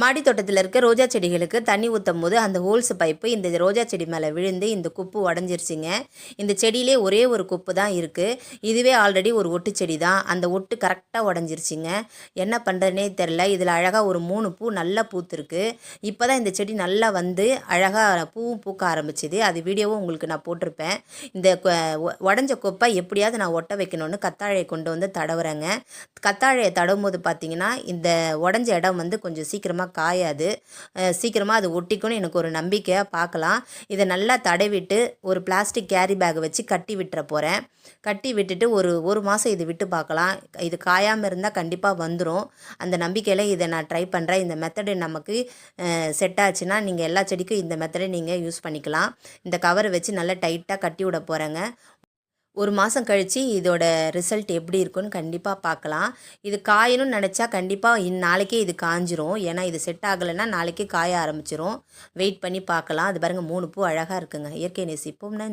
மாடி தோட்டத்தில் இருக்க ரோஜா செடிகளுக்கு தண்ணி ஊற்றும் போது அந்த ஹோல்ஸ் பைப்பு இந்த ரோஜா செடி மேலே விழுந்து இந்த குப்பு உடஞ்சிருச்சுங்க. இந்த செடியிலே ஒரே ஒரு குப்பு தான் இருக்குது இதுவே ஆல்ரெடி ஒரு ஒட்டு செடி தான். அந்த ஒட்டு கரெக்டாக உடஞ்சிருச்சுங்க. என்ன பண்ணுறதுனே தெரில இதில் அழகாக ஒரு மூணு பூ நல்லா பூத்துருக்கு. இப்போ தான் இந்த செடி நல்லா வந்து அழகாக பூவும் பூக்க ஆரம்பிச்சிது. அது வீடியோவும் உங்களுக்கு நான் போட்டிருப்பேன். இந்த கொ- உடஞ்ச கொப்பை எப்படியாவது நான் ஒட்ட வைக்கணும்னு கத்தாழையை கொண்டு வந்து தடவுறேங்க. கத்தாழையை தடவும் போது பார்த்தீங்கன்னா இந்த உடஞ்ச இடம் வந்து கொஞ்சம் சீக்கிரமாக காயாது. சீக்கிரமாக அது ஒட்டிக்கும்னு எனக்கு ஒரு நம்பிக்கையாக பார்க்கலாம் இதை நல்லா தடவிட்டு ஒரு பிளாஸ்டிக் கேரி பேக் வச்சு கட்டி விட்டுற போகிறேன் கட்டி விட்டுட்டு ஒரு ஒரு மாதம் இது விட்டு பார்க்கலாம் இது காயாமல் இருந்தால் கண்டிப்பாக வந்துடும் அந்த நம்பிக்கையில் இதை நான் ட்ரை பண்ணுறேன் இந்த மெத்தடு நமக்கு செட் ஆச்சுன்னா நீங்கள் எல்லா செடிக்கும் இந்த மெத்தடை நீங்கள் யூஸ் பண்ணிக்கலாம். இந்த கவரை வச்சு நல்லா டைட்டாக கட்டி விட போகிறேங்க ஒரு மாதம் கழித்து இதோட ரிசல்ட் எப்படி இருக்குன்னு கண்டிப்பாக பார்க்கலாம் இது காயணும்னு நினச்சா கண்டிப்பாக இன் நாளைக்கே இது காஞ்சிரும். ஏன்னா இது செட் ஆகலைன்னா நாளைக்கே காய ஆரம்பிச்சிரும். வெயிட் பண்ணி பார்க்கலாம் அது பாருங்கள் மூணு பூ அழகாக இருக்குங்க. இயற்கை நேசிப்போம்.